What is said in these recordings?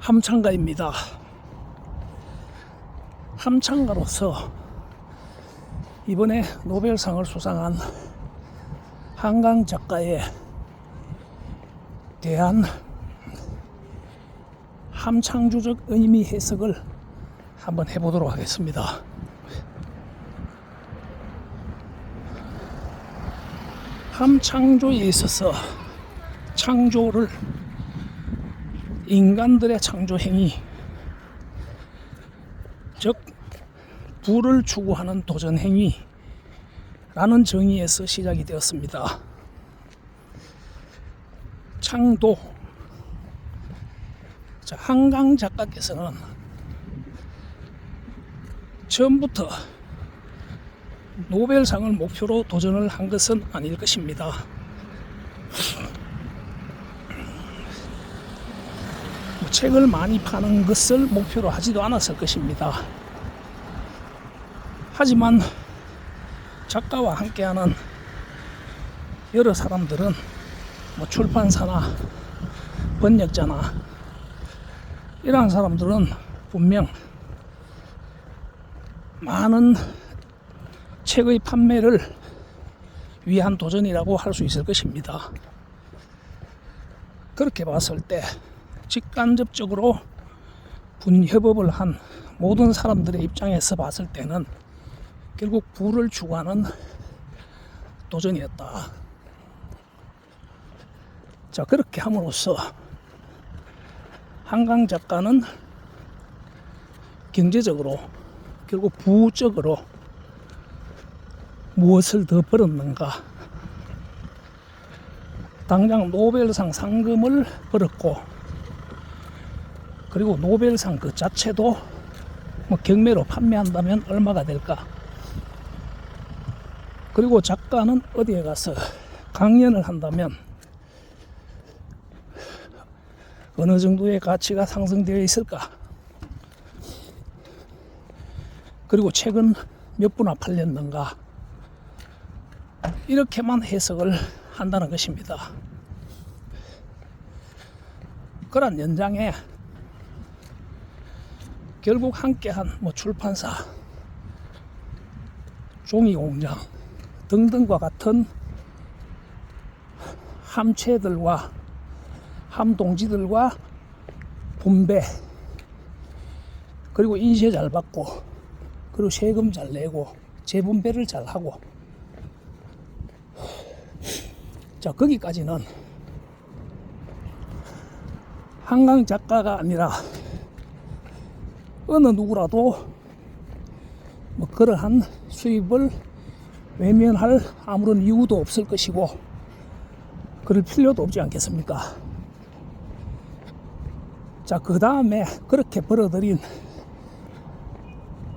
함창가입니다. 함창가로서 이번에 노벨상을 수상한 한강 작가에 대한 함창조적 의미 해석을 한번 해보도록 하겠습니다. 함창조에 있어서 창조를 인간들의 창조 행위, 즉 부를 추구하는 도전 행위라는 정의에서 시작이 되었습니다. 창도 자, 한강 작가께서는 처음부터 노벨상을 목표로 도전을 한 것은 아닐 것입니다. 책을 많이 파는 것을 목표로 하지도 않았을 것입니다. 하지만 작가와 함께하는 여러 사람들은 뭐 출판사나 번역자나 이러한 사람들은 분명 많은 책의 판매를 위한 도전이라고 할 수 있을 것입니다. 그렇게 봤을 때 직간접적으로 분협업을 한 모든 사람들의 입장에서 봤을 때는 결국 부를 추구하는 도전이었다. 자, 그렇게 함으로써 한강 작가는 경제적으로 결국 부적으로 무엇을 더 벌었는가? 당장 노벨상 상금을 벌었고, 그리고 노벨상 그 자체도 뭐 경매로 판매한다면 얼마가 될까? 그리고 작가는 어디에 가서 강연을 한다면 어느 정도의 가치가 상승되어 있을까? 그리고 책은 몇 부나 팔렸는가? 이렇게만 해석을 한다는 것입니다. 그런 연장에 결국 함께한 뭐 출판사, 종이 공장 등등과 같은 함체들과 함동지들과 분배 그리고 인쇄 잘 받고 그리고 세금 잘 내고 재분배를 잘 하고. 자 거기까지는 한강 작가가 아니라 어느 누구라도 뭐 그러한 수입을 외면할 아무런 이유도 없을 것이고 그럴 필요도 없지 않겠습니까? 자, 그 다음에 그렇게 벌어들인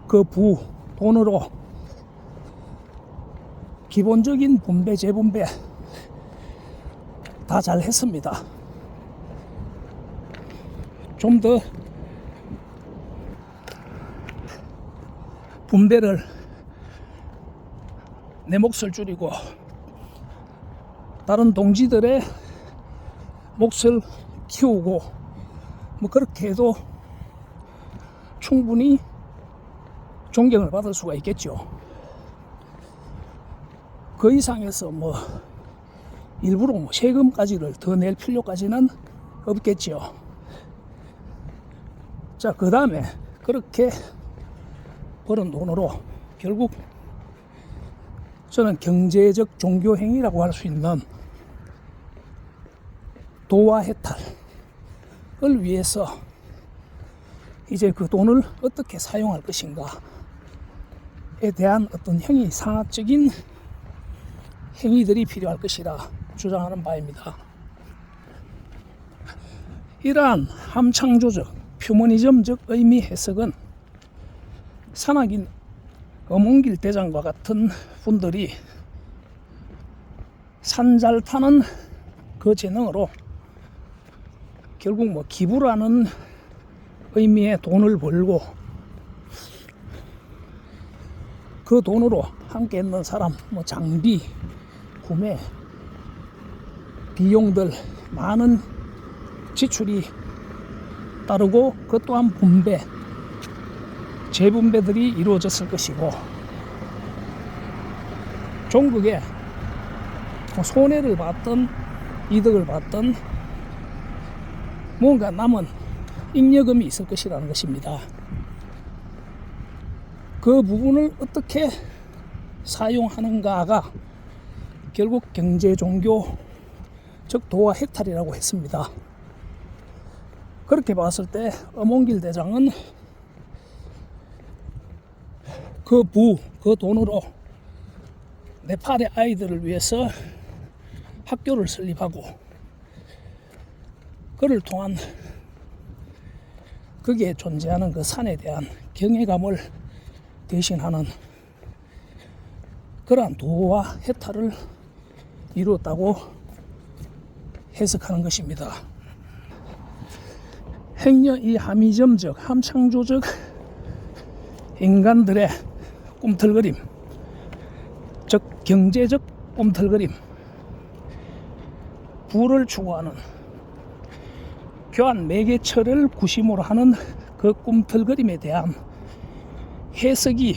그 부 돈으로 기본적인 분배, 재분배 다 잘 했습니다. 좀 더 분배를 내 몫을 줄이고 다른 동지들의 몫을 키우고 뭐 그렇게 해도 충분히 존경을 받을 수가 있겠죠. 그 이상에서 뭐 일부러 뭐 세금까지를 더 낼 필요까지는 없겠죠. 자, 그 다음에 그렇게 벌은 돈으로 결국 저는 경제적 종교 행위라고 할 수 있는 도와 해탈을 위해서 이제 그 돈을 어떻게 사용할 것인가에 대한 어떤 행위, 상학적인 행위들이 필요할 것이라 주장하는 바입니다. 이러한 함창조적, 휴머니즘적 의미 해석은 산악인 어몽길 대장과 같은 분들이 산 잘 타는 그 재능으로 결국 뭐 기부라는 의미의 돈을 벌고 그 돈으로 함께 있는 사람 뭐 장비 구매 비용들 많은 지출이 따르고 그 또한 분배, 재분배들이 이루어졌을 것이고 종국에 뭐 손해를 봤던 이득을 봤던 뭔가 남은 잉여금이 있을 것이라는 것입니다. 그 부분을 어떻게 사용하는가가 결국 경제 종교 즉 도와 해탈이라고 했습니다. 그렇게 봤을 때 어몽길 대장은 그 부, 그 돈으로 네팔의 아이들을 위해서 학교를 설립하고 그를 통한 거기에 존재하는 그 산에 대한 경외감을 대신하는 그러한 도와 해탈을 이루었다고 해석하는 것입니다. 행여 이 함의점적, 함창조적 인간들의 꿈틀거림, 즉 경제적 꿈틀거림, 부를 추구하는 교환 매개처를 구심으로 하는 그 꿈틀거림에 대한 해석이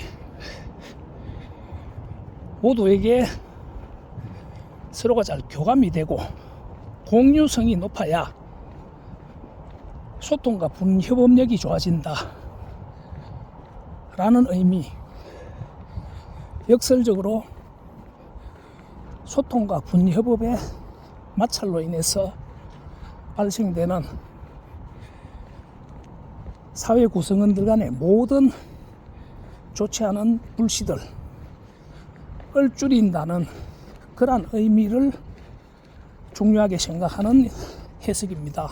모두에게 서로가 잘 교감이 되고 공유성이 높아야 소통과 분협업력이 좋아진다. 라는 의미. 역설적으로 소통과 분협업의 마찰로 인해서 발생되는 사회 구성원들 간의 모든 좋지 않은 불씨들 을 줄인다는 그러한 의미를 중요하게 생각하는 해석입니다.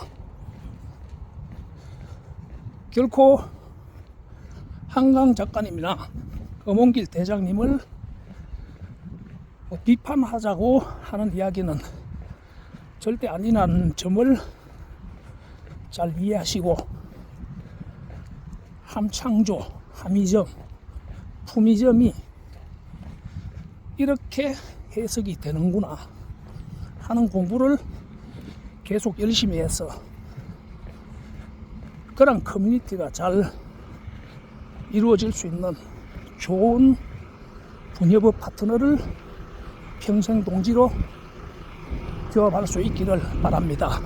결코 한강 작가님이나 어몽길 대장님을 뭐 비판하자고 하는 이야기는 절대 아니라는 점을 잘 이해하시고 함창조, 함의점, 품위점이 이렇게 해석이 되는구나 하는 공부를 계속 열심히 해서 그런 커뮤니티가 잘 이루어질 수 있는 좋은 분협업 파트너를 평생 동지로 교합할 수 있기를 바랍니다.